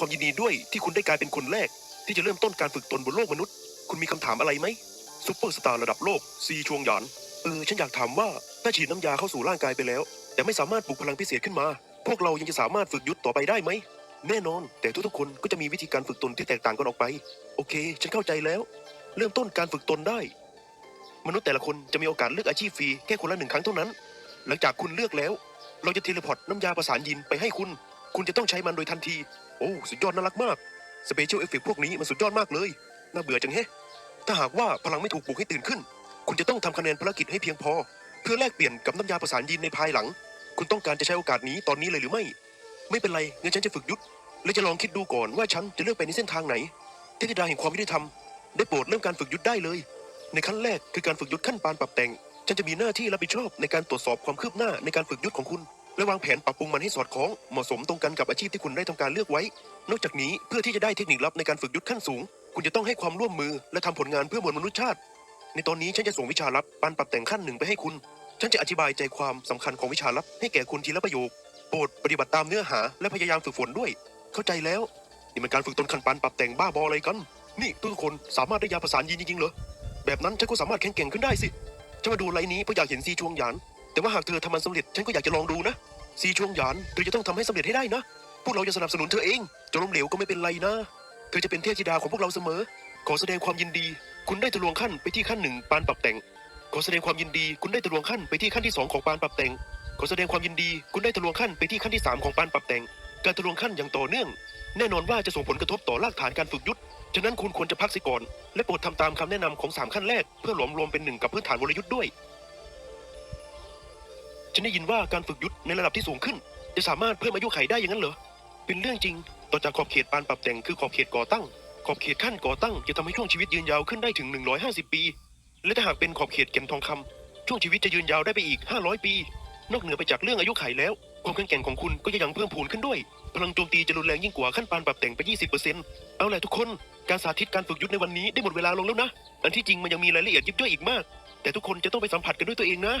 ความยินดีด้วยที่คุณได้กลายเป็นคนแรก ที่จะเริ่มต้นการฝึกตนบนโลกมนุษย์ คุณมีคำถามอะไรไหมซุปเปอร์สตาร์ระดับโลกซีชวงหยานเออฉันอยากถามว่าถ้าฉีดน้ำยาเข้าสู่ร่างกายไปแล้ว แต่ไม่สามารถปลุกพลังพิเศษขึ้นมา พวกเรายังจะสามารถฝึกยุทธต่อไปได้ไหม แน่นอน แต่ทุกๆคนก็จะมีวิธีการฝึกตนที่แตกต่างกันออกไป โอเค ฉันเข้าใจแล้ว เริ่มต้นการฝึกตนได้ มนุษย์แต่ละคนจะมีโอกาสเลือกอาชีพฟรีแค่คนละหนึ่งครั้งเท่านั้น หลังจากคุณเลือกแล้ว เราจะเทเลพอร์ตน้ำยาประสานยินไปให้คุณ คุณจะต้องใช้มันโดยทันที โอ้สุดยอดน่ารักมาก สเปเชียลเอฟเฟกพวกนี้มันสุดยอดมากเลย น่าเบื่อจังแฮะ ถ้าหากว่าพลังไม่ถูกปลุกให้ตื่นขึ้น คุณจะต้องทำคะแนนภารกิจให้เพียงพอ เพื่อแลกเปลี่ยนกับน้ำยาประสานยินในภายหลัง คุณต้องการจะใช้โอกาสนี้ตอนนี้เลยหรือไม่ ไม่เป็นไรงั้นฉันจะฝึกยุทธและจะลองคิดดูก่อนว่าฉันจะเลือกไปในเส้นทางไหน เทพธิดาแห่งความยุติธรรมได้โปรดเริ่มการฝึกยุทธได้เลย ในขั้นแรกคือการฝึกยุทธขั้นปานปรับแต่ง ฉันจะมีหน้าที่รับผิดชอบในการตรวจสอบความคืบหน้าในการฝึกยุทธของคุณ และวางแผนปรับปรุงมันให้สอดคล้องเหมาะสมตรงกันกับอาชีพที่คุณได้ทำการเลือกไว้ นอกจากนี้เพื่อที่จะได้เทคนิคลับในการฝึกยุทธขั้นสูง คุณจะต้องให้ความร่วมมือและทำผลงานเพื่อมวลมนุษยชาติ ในตอนนี้ฉันจะส่งวิชาลับปานปรับแต่งขั้นหนึ่งไปให้คุณ ฉันจะอธิบายใจความสำคัญของวิชาลับให้แก่คุณทีละประโยคโปรดปฏิบัติตามเนื้อหาและพยายามฝึกฝนด้วย เข้าใจแล้วนี่มันการฝึกตนขั้นปานปรับแต่งบ้าบออะไรกัน นี่ทุกคนสามารถได้ยาประสานยินจริงๆเหรอแบบนั้นฉันก็สามารถแข็งแกร่งขึ้นได้สิฉันมาดูไลน์นี้เพราะอยากเห็นซีชวงหยาน แต่ว่าหากเธอทำมันสำเร็จฉันก็อยากจะลองดูนะซีชวงหยานเธอจะต้องทำให้สำเร็จให้ได้นะ พวกเราจะสนับสนุนเธอเอง จะล้มเหลวก็ไม่เป็นไรนะ เธอจะเป็นเทพธิดาของพวกเราเสมอ ขอแสดงความยินดี คุณได้ทะลวงขั้นไปที่ขั้นหนึ่งปานปรับแต่ง ขอแสดงความยินดี คุณได้ทะลวงขั้นไปที่ขั้นที่สองของปานปรับแต่ง ขอแสดงความยินดี คุณได้ทะลวงขั้นไปที่ขั้นที่สามของปานปรับแต่ง การทะลวงขั้นอย่างต่อเนื่อง แน่นอนว่าจะส่งผลกระทบต่อรากฐานการฝึกยุทธฉะนั้นคุณควรจะพักสิก่อน และโปรดทำตามคำแนะนำของสามขั้นแรกเพื่อหลอมรวมเป็นหนึ่งกับพื้นฐานวรยุทธ์ด้วย ฉันได้ยินว่าการฝึกยุทธในระดับที่สูงขึ้น จะสามารถเพิ่มอายุไขได้อย่างนั้นเหรอ เป็นเรื่องจริง ต่อจากขอบเขตปานปรับแต่งคือขอบเขตก่อตั้ง ขอบเขตขั้นก่อตั้งจะทำให้ช่วงชีวิตยืนยาวขึ้นได้ถึง 150 ปี และถ้าหากเป็นขอบเขตเก็มทองคำช่วงชีวิตจะยืนยาวได้ไปอีก 500 ปี นอกเหนือไปจากเรื่องอายุไขแล้ว ความแข็งแกร่งของคุณก็จะยังเพิ่มพูนขึ้นด้วย พลังโจมตีจะรุนแรงยิ่งกว่าขั้นปานปรับแต่งไป 20%เอาแหละทุกคน การสาธิตการฝึกยุทธในวันนี้ได้หมดเวลาลงแล้วนะ อันที่จริงมันยังมีรายละเอียดยิบย่อยอีกมาก แต่ทุกคนจะต้องไปสัมผัสกันด้วยตัวเองนะ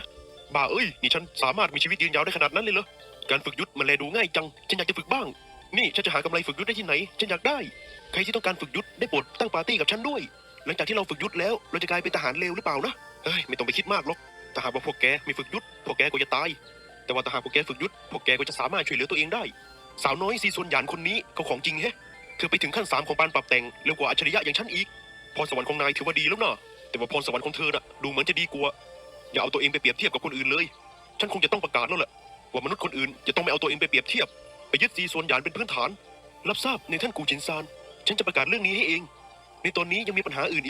บ้าเอ้ย นี่ฉันสามารถมีชีวิตยืนยาวได้ขนาดนั้นเลยเหรอ การฝึกยุทธมันแลดูง่ายจัง ฉันอยากจะฝึกบ้าง นี่ฉันจะหากำไรฝึกยุทธได้ที่ไหน ฉันอยากได้ ใครที่ต้องการฝึกยุทธได้โปรดตั้งปาร์ตี้กับฉันด้วย หลังจากที่เราฝึกยุทธแล้ว เราจะกลายเป็นทหารเลวหรือเปล่านะ เฮ้ย ไม่ต้องไปคิดมากหรอกถ้าหากว่าพวกแกมีฝึกยุทธพวกแกก็จะตาย แต่ว่าถ้าหากพวกแกฝึกยุทธพวกแกก็จะสามารถช่วยเหลือตัวเองได้ สาวน้อยซีซวนหยานคนนี้เขาของจริงแฮะ เธอไปถึงขั้นสามของปานปรับแต่งเร็วกว่าอัจฉริยะอย่างฉันอีก พรสวรรค์ของนายถือว่าดีแล้วนะแต่ว่าพรสวรรค์ของเธอน่ะดูเหมือนจะดีกว่า อย่าเอาตัวเองไปเปรียบเทียบกับคนอื่นเลย ฉันคงจะต้องประกาศแล้วแหละว่ามนุษย์คนอื่นจะต้องไม่เอาตัวเองไปเปรียบเทียบ ไปยึดซีส่วนหยานเป็นพื้นฐาน รับทราบในท่านกูจินซาน ฉันจะประกาศเรื่องนี้ให้เอง ในตอนนี้ยังมีปัญหาอื่นอีก